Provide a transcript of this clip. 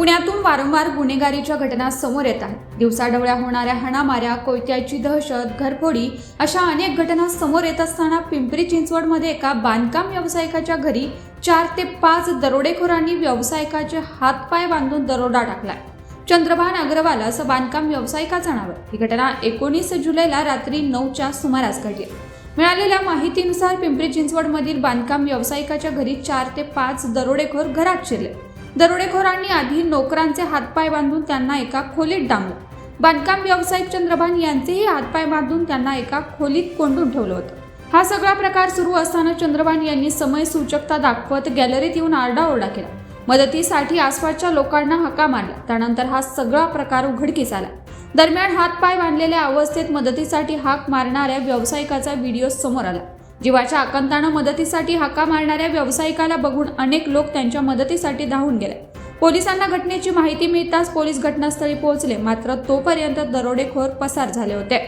पुण्यातून वारंवार गुन्हेगारीच्या घटना समोर येतात दिवसाढवळ्या होणाऱ्या हाणामाऱ्या कोयत्याची दहशत घरफोडी अशा अनेक घटना समोर येत असताना पिंपरी चिंचवडमध्ये एका बांधकाम व्यावसायिकाच्या घरी चार ते पाच दरोडेखोरांनी व्यावसायिकाचे हातपाय बांधून दरोडा टाकलाय. चंद्रभान अग्रवाल असं बांधकाम व्यावसायिकाचं नाव आहे ही घटना एकोणीस जुलैला रात्री नऊच्या सुमारास घडली. मिळालेल्या माहितीनुसार पिंपरी चिंचवडमधील बांधकाम व्यावसायिकाच्या घरी चार ते पाच दरोडेखोर घरात शिरले. दरोडेखोरांनी आधी नोकरांचे हातपाय बांधून त्यांना एका खोलीत डांबलं बांधकाम व्यावसायिक चंद्रभान यांचेही हातपाय बांधून त्यांना एका खोलीत कोंडून ठेवलं होतं. हा सगळा प्रकार सुरू असताना चंद्रभान यांनी समय सूचकता दाखवत गॅलरीत येऊन आरडाओरडा केला. मदतीसाठी आसपासच्या लोकांना हका मारला. त्यानंतर हा सगळा प्रकार उघडकीस आला. दरम्यान हातपाय बांधलेल्या अवस्थेत मदतीसाठी हाक मारणाऱ्या व्यावसायिकाचा व्हिडिओ समोर आला. जीवाच्या आकांतानं मदतीसाठी हाका मारणाऱ्या व्यावसायिकाला बघून अनेक लोक त्यांच्या मदतीसाठी धावून गेले. पोलिसांना घटनेची माहिती मिळताच पोलीस घटनास्थळी पोहोचले. मात्र तोपर्यंत दरोडेखोर पसार झाले होते.